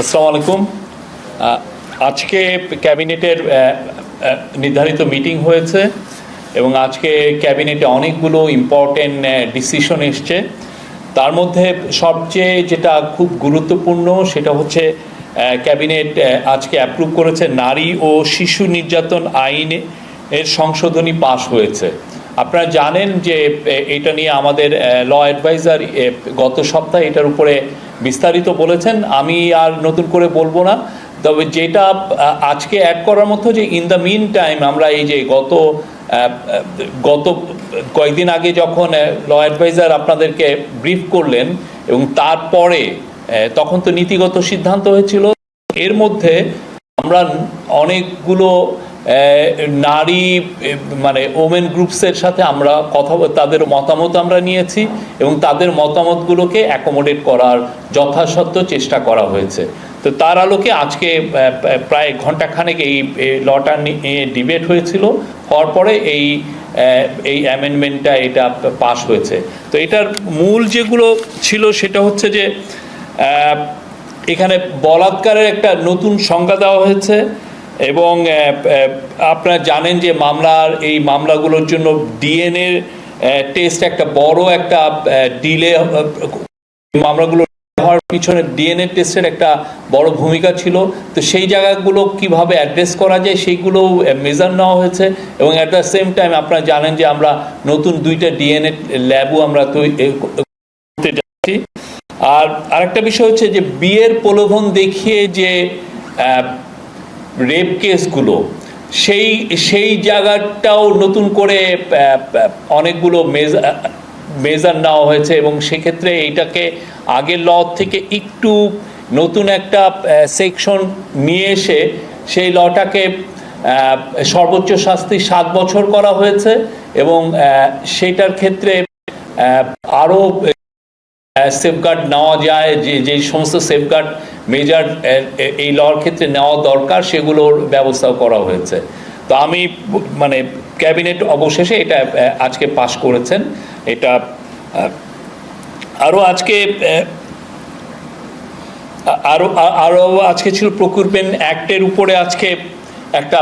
আসসালামু আলাইকুম। আজকে ক্যাবিনেটের নির্ধারিত মিটিং হয়েছে এবং আজকে ক্যাবিনেটে অনেকগুলো ইম্পর্টেন্ট ডিসিশন এসছে। তার মধ্যে সবচেয়ে যেটা খুব গুরুত্বপূর্ণ সেটা হচ্ছে ক্যাবিনেট আজকে অ্যাপ্রুভ করেছে নারী ও শিশু নির্যাতন আইন এর সংশোধনী পাশ হয়েছে। আপনারা জানেন যে এটা নিয়ে আমাদের ল অ্যাডভাইজার গত সপ্তাহে এটার উপরে বিস্তারিত বলেছেন। আমি আর নতুন করে বলব না। তবে যেটা আজকে অ্যাড করার মতো যে ইন দ্য মিন টাইম আমরা এই যে গত গত কয়েকদিন আগে যখন ল অ্যাডভাইজার আপনাদেরকে ব্রিফ করলেন এবং তারপরে তখন তো নীতিগত সিদ্ধান্ত হয়েছিল। এর মধ্যে আমরা অনেকগুলো নারী মানে ওমেন গ্রুপসের সাথে আমরা কথা তাদের মতামত আমরা নিয়েছি এবং তাদের মতামতগুলোকে অ্যাকোমোডেট করার যথাসাধ্য চেষ্টা করা হয়েছে। তো তার আলোকে আজকে প্রায় ঘন্টাখানেক এই লটা নিয়ে ডিবেট হয়েছিল। হওয়ার পরে এই এই অ্যামেন্ডমেন্টটা এটা পাশ হয়েছে। তো এটার মূল যেগুলো ছিল সেটা হচ্ছে যে এখানে বলাৎকারের একটা নতুন সংজ্ঞা দেওয়া হয়েছে। এবং আপনারা জানেন যে মামলার এই মামলাগুলোর জন্য ডিএনএ টেস্ট একটা বড় একটা ডিলে মামলাগুলো হওয়ার পিছনে ডিএনএ টেস্টের একটা বড় ভূমিকা ছিল। তো সেই জায়গাগুলো কীভাবে অ্যাড্রেস করা যায় সেইগুলো মেজার নেওয়া হয়েছে এবং অ্যাট দ্য সেম টাইম আপনারা জানেন যে আমরা নতুন দুইটা ডিএনএ ল্যাবও আমরা তৈরি করতে যাচ্ছি। আর আরেকটা বিষয় হচ্ছে যে বিয়ের প্রলোভন দেখিয়ে যে রেপ কেসগুলো সেই সেই জায়গাটাও নতুন করে অনেকগুলো মেজার মেজার নেওয়া হয়েছে এবং সেক্ষেত্রে এইটাকে আগের ল থেকে একটু নতুন একটা সেকশন নিয়ে এসে সেই লটাকে সর্বোচ্চ শাস্তি সাত বছর করা হয়েছে এবং সেটার ক্ষেত্রে আরও সেফগার্ড নেওয়া যায়, যে যে সমস্ত সেফগার্ড মেজার এই লর ক্ষেত্রে নেওয়া দরকার, সেগুলোর ব্যবস্থাও করা হয়েছে। তো আমি মানে ক্যাবিনেট অবশেষে এটা আজকে পাশ করেছেন। এটা আরও আজকে আরও আরও আজকে ছিল প্রকুরমেন্ট অ্যাক্টের উপরে আজকে একটা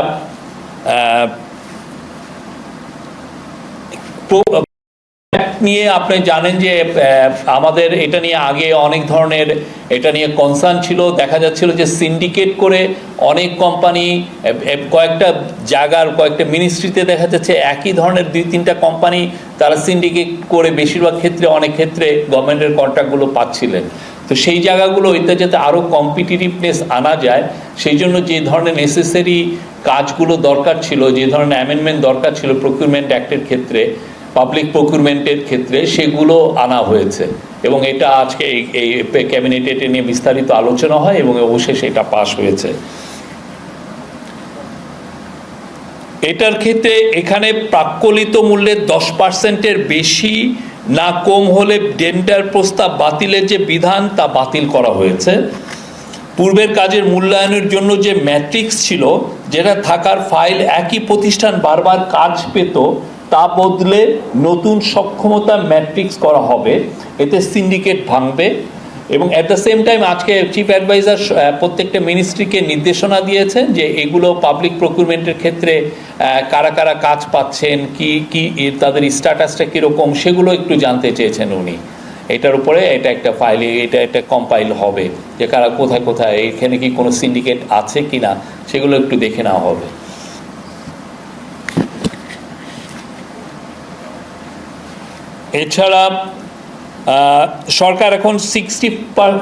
নিয়ে আপনি জানেন যে আমাদের এটা নিয়ে আগে অনেক ধরনের এটা নিয়ে কনসার্ন ছিল। দেখা যাচ্ছিল যে সিন্ডিকেট করে অনেক কোম্পানি কয়েকটা জায়গার কয়েকটা মিনিস্ট্রিতে দেখা যাচ্ছে একই ধরনের দুই তিনটা কোম্পানি তারা সিন্ডিকেট করে বেশিরভাগ ক্ষেত্রে, অনেক ক্ষেত্রে গভর্নমেন্টের কন্ট্রাক্টগুলো পাচ্ছিলেন। তো সেই জায়গাগুলো এতে যাতে আরও কম্পিটিটিভনেস আনা যায়, সেই জন্য যে ধরনের নেসেসারি কাজগুলো দরকার ছিল, যে ধরনের অ্যামেন্ডমেন্ট দরকার ছিল প্রকিউরমেন্ট অ্যাক্টের ক্ষেত্রে পাবলিক প্রকিউরমেন্টের ক্ষেত্রে সেগুলো আনা হয়েছে। এবং এটা আজকে এই ক্যাবিনেটে এটা নিয়ে বিস্তারিত আলোচনা হয় এবং অবশেষে এটা পাশ হয়েছে। এটার ক্ষেত্রে এখানে প্রাক্কলিত মূল্যের দশ পার্সেন্টের বেশি না কম হলে ডেন্টার প্রস্তাব বাতিলের যে বিধান তা বাতিল করা হয়েছে। পূর্বের কাজের মূল্যায়নের জন্য যে ম্যাট্রিক্স ছিল, যেটা থাকার ফাইল একই প্রতিষ্ঠান বারবার কাজ পেত তা বদলে নতুন সক্ষমতা ম্যাট্রিক্স করা হবে। এতে সিন্ডিকেট ভাঙবে এবং অ্যাট দ্য সেম টাইম আজকে চিফ অ্যাডভাইজার প্রত্যেকটা মিনিস্ট্রিকে নির্দেশনা দিয়েছেন যে এগুলো পাবলিক প্রকিউরমেন্টের ক্ষেত্রে কারা কারা কাজ পাচ্ছেন, কি কি তাদের স্ট্যাটাসটা কীরকম, সেগুলো একটু জানতে চেয়েছেন উনি। এটার উপরে এটা একটা ফাইল এটা একটা কম্পাইল হবে যে কারা কোথায় কোথায়, এখানে কি কোনো সিন্ডিকেট আছে কি না সেগুলো একটু দেখে নেওয়া হবে। এছাড়া সরকার এখন সিক্সটি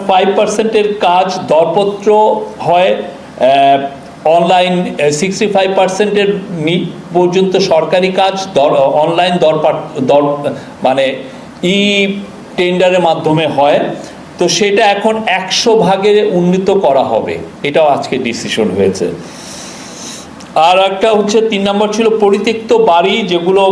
ফাইভ পার্সেন্টের কাজ দরপত্র হয় অনলাইন সিক্সটি ফাইভ পার্সেন্টের পর্যন্ত সরকারি কাজ দর অনলাইন দরপাট, দর মানে ই টেন্ডারের মাধ্যমে হয়। তো সেটা এখন একশো ভাগে উন্নীত করা হবে, এটাও আজকে ডিসিশন হয়েছে। আর একটা হচ্ছে তিন নম্বর ছিল পরিত্যক্ত বাড়ি যেগুলো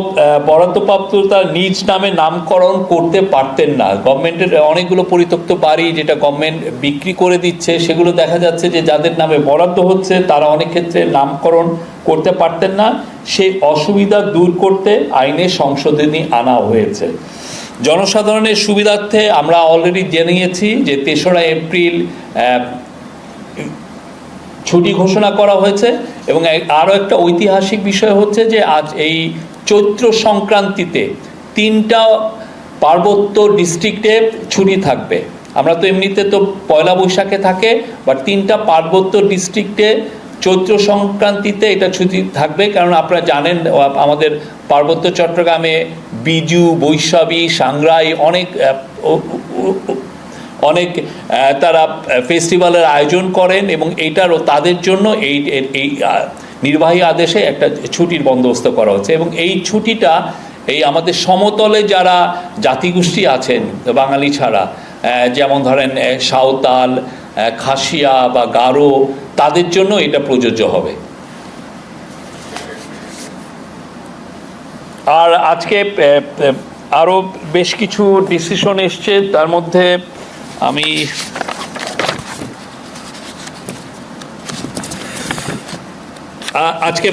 বরাদ্দপ্রাপ্ত তার নিজ নামে নামকরণ করতে পারতেন না। গভর্নমেন্টের অনেকগুলো পরিত্যক্ত বাড়ি যেটা গভর্নমেন্ট বিক্রি করে দিচ্ছে, সেগুলো দেখা যাচ্ছে যে যাদের নামে বরাদ্দ হচ্ছে, তারা অনেক ক্ষেত্রে নামকরণ করতে পারতেন না। সেই অসুবিধা দূর করতে আইনে সংশোধনী আনা হয়েছে। জনসাধারণের সুবিধার্থে আমরা অলরেডি জেনেছি যে তেসরা এপ্রিল ছুটি ঘোষণা করা হয়েছে এবং আরও একটা ঐতিহাসিক বিষয় হচ্ছে যে আজ এই চৈত্র সংক্রান্তিতে তিনটা পার্বত্য ডিস্ট্রিক্টে ছুটি থাকবে। আমরা তো এমনিতে তো পয়লা বৈশাখে থাকে বাট তিনটা পার্বত্য ডিস্ট্রিক্টে চৈত্র সংক্রান্তিতে এটা ছুটি থাকবে। কারণ আপনারা জানেন আমাদের পার্বত্য চট্টগ্রামে বিজু বৈশাখী সাংগ্রাই অনেক অনেক তারা ফেস্টিভ্যালের আয়োজন করেন এবং এইটারও তাদের জন্য এই এই নির্বাহী আদেশে একটা ছুটির বন্দোবস্ত করা হচ্ছে এবং এই ছুটিটা এই আমাদের সমতলে যারা জাতিগোষ্ঠী আছেন বাঙালি ছাড়া যেমন ধরেন সাঁওতাল খাসিয়া বা গারো, তাদের জন্য এটা প্রযোজ্য হবে। আর আজকে আরও বেশ কিছু ডিসিশন এসছে, তার মধ্যে আমি আজকে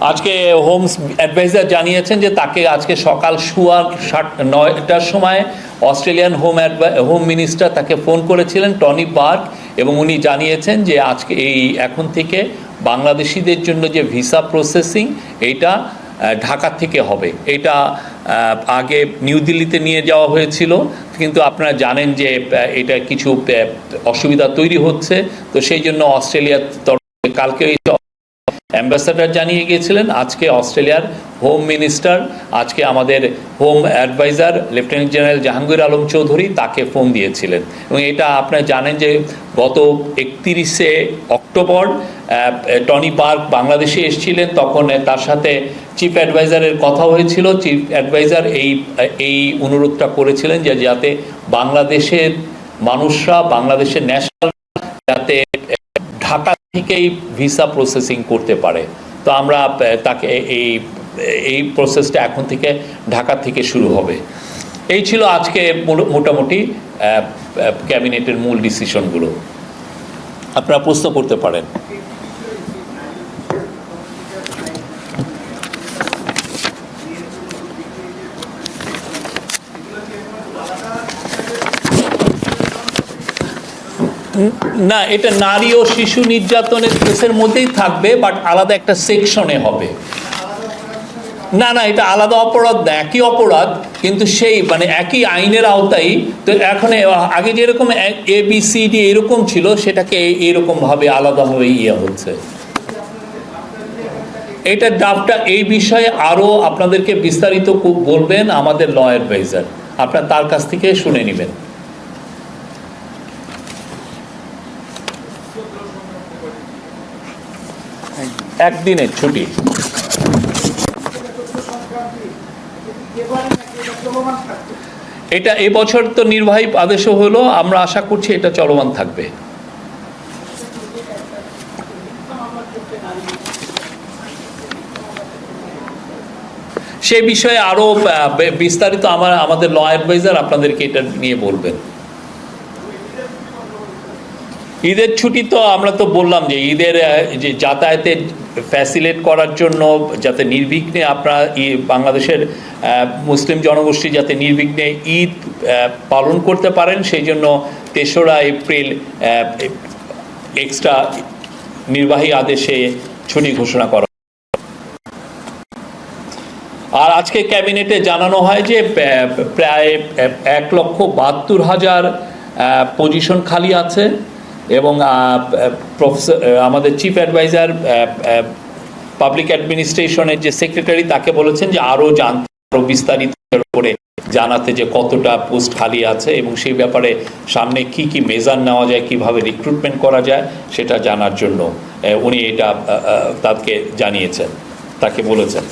আজকে হোমস অ্যাডভাইজার জানিয়েছেন যে তাকে আজকে সকাল সোয়া সাত নয়টার সময় অস্ট্রেলিয়ান হোম হোম মিনিস্টার তাকে ফোন করেছিলেন টনি পার্ক এবং উনি জানিয়েছেন যে আজকে এই এখন থেকে বাংলাদেশিদের জন্য যে ভিসা প্রসেসিং আহ, ঢাকা থেকে হবে। এটা আগে নিউ দিল্লিতে নিয়ে যাওয়া হয়েছিল, কিন্তু আপনারা জানেন যে এটা কিছু অসুবিধা তৈরি হচ্ছে, তো সেই জন্য অস্ট্রেলিয়ার তরফে কালকে অ্যাম্বাসাডার জানিয়ে গিয়েছিলেন, আজকে অস্ট্রেলিয়ার হোম মিনিস্টার, আজকে আমাদের home adviser, lieutenant general Jahangir Alam Chowdhury তাকে ফোন দিয়েছিলেন। এবং এটা আপনারা জানেন যে গত একত্রিশে অক্টোবর টনি পার্ক বাংলাদেশে এসেছিলেন। তখন তার সাথে চিফ অ্যাডভাইজারের কথা হয়েছিল। চিফ অ্যাডভাইজার এই এই অনুরোধটা করেছিলেন যে যাতে বাংলাদেশের মানুষরা, বাংলাদেশের ন্যাশনাল, যাতে ঢাকা থেকেই ভিসা প্রসেসিং করতে পারে। তো আমরা তাকে এই এই প্রসেসটা এখন থেকে ঢাকা থেকে শুরু হবে। এই ছিল আজকে মোট- মোটামুটি ক্যাবিনেটের মূল ডিসিশনগুলো। আপনারা প্রশ্ন করতে পারেন। না, এটা নারী ও শিশু নির্যাতনের কেসের মধ্যেই থাকবে বাট আলাদা একটা সেকশনে হবে। না না, এটা আলাদা অপরাধ না, একই অপরাধ, কিন্তু সেই মানে একই আইনের আওতায়, তো এখন আগে যেরকম এ বি সি ডি এরকম ছিল, সেটাকে এরকমভাবে আলাদাভাবে ইয়ে হচ্ছে। এটা ড্রাফটটা এই বিষয়ে আরও আপনাদেরকে বিস্তারিত বলবেন আমাদের ল অ্যাডভাইজার আপনার তার কাছ থেকে শুনে নেবেন। একদিনের ছুটি। এটা এবছর তো নির্বাহী আদেশও হলো, আমরা আশা করছি এটা চলমান থাকবে। সে বিষয়ে আরও বিস্তারিত আমার, আমাদের ল অ্যাডভাইজার আপনাদেরকে এটা নিয়ে বলবেন। ঈদের ছুটি তো আমরা তো বললাম যে ঈদের যে যাতায়াতের ফ্যাসিলেট করার জন্য যাতে নির্বিঘ্নে আপনারা বাংলাদেশের মুসলিম জনগোষ্ঠী যাতে নির্বিঘ্নে ঈদ পালন করতে পারেন, সেই জন্য তেসরা এপ্রিল এক্সট্রা নির্বাহী আদেশে ছুটি ঘোষণা করা। আর আজকে ক্যাবিনেটে জানানো হয় যে প্রায় এক লক্ষ বাহাত্তর হাজার পজিশন খালি আছে। এবং প্রফেসর আমাদের চিফ অ্যাডভাইজার পাবলিক অ্যাডমিনিস্ট্রেশনের যে সেক্রেটারি তাকে বলেছেন যে আরও জানতে আরও বিস্তারিত করে জানাতে যে কতটা পোস্ট খালি আছে এবং সেই ব্যাপারে সামনে কি কি মেজার নেওয়া যায়, কীভাবে রিক্রুটমেন্ট করা যায়, সেটা জানার জন্য উনি এটা তাকে জানিয়েছেন, তাকে বলেছেন।